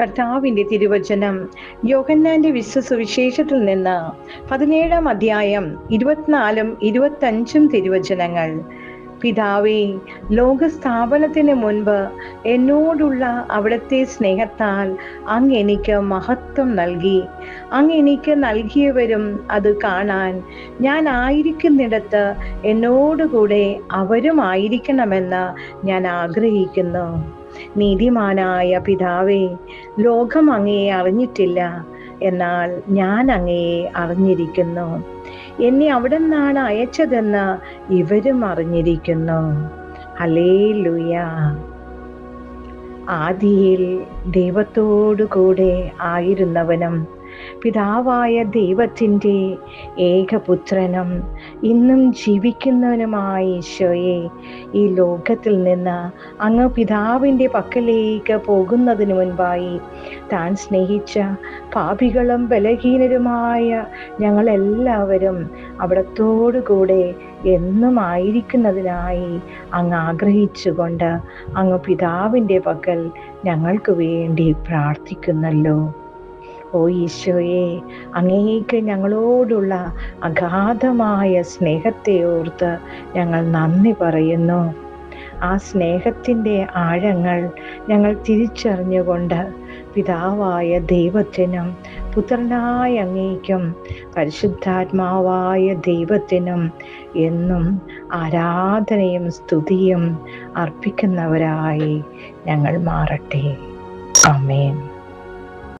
കർത്താവിന്റെ തിരുവചനം യോഹന്നാന്റെ വിശ്വസുവിശേഷത്തിൽ നിന്ന് പതിനേഴാം അധ്യായം ഇരുപത്തിനാലും ഇരുപത്തഞ്ചും തിരുവചനങ്ങൾ. പിതാവേ ലോകസ്ഥാപനത്തിന് മുൻപ് എന്നോടുള്ള അവിടുത്തെ സ്നേഹത്താൽ അങ്ങ് എനിക്ക് മഹത്വം നൽകി. അങ്ങ് എനിക്ക് നൽകിയവരും അത് കാണാൻ ഞാൻ ആയിരിക്കുന്നിടത്ത് എന്നോടുകൂടെ അവരും ആയിരിക്കണമെന്ന് ഞാൻ ആഗ്രഹിക്കുന്നു. നീതിമാനായ പിതാവേ ലോകം അങ്ങയെ അറിഞ്ഞിട്ടില്ല. എന്നാൽ ഞാൻ അങ്ങയെ അറിഞ്ഞിരിക്കുന്നു. എന്നെ അവിടെ നിന്നാണ് അയച്ചതെന്ന് ഇവരും അറിഞ്ഞിരിക്കുന്നു. ഹലേ ലുയ ആദിയിൽ ദൈവത്തോടു കൂടെ ആയിരുന്നവനും പിതാവായ ദൈവത്തിന്റെ ഏകപുത്രനും ഇന്നും ജീവിക്കുന്നവനുമായ ഈശോയെ ഈ ലോകത്തിൽ നിന്ന് അങ്ങ് പിതാവിന്റെ പക്കലേക്ക് പോകുന്നതിന് മുൻപായി താൻ സ്നേഹിച്ച പാപികളും ബലഹീനരുമായ ഞങ്ങളെല്ലാവരും അവിടത്തോടുകൂടെ എന്നും ആയിരിക്കുന്നതിനായി അങ്ങ് ആഗ്രഹിച്ചുകൊണ്ട് അങ്ങ് പിതാവിന്റെ പക്കൽ ഞങ്ങൾക്ക് വേണ്ടി പ്രാർത്ഥിക്കുന്നല്ലോ. ഓ ഈശോയെ അങ്ങേക്ക് ഞങ്ങളോടുള്ള അഗാധമായ സ്നേഹത്തെ ഓർത്ത് ഞങ്ങൾ നന്ദി പറയുന്നു. ആ സ്നേഹത്തിന്റെ ആഴങ്ങൾ ഞങ്ങൾ തിരിച്ചറിഞ്ഞുകൊണ്ട് പിതാവായ ദൈവത്തിനും പുത്രനായ അങ്ങേക്കും പരിശുദ്ധാത്മാവായ ദൈവത്തിനും എന്നും ആരാധനയും സ്തുതിയും അർപ്പിക്കുന്നവരായി ഞങ്ങൾ മാറട്ടെ. അമേൻ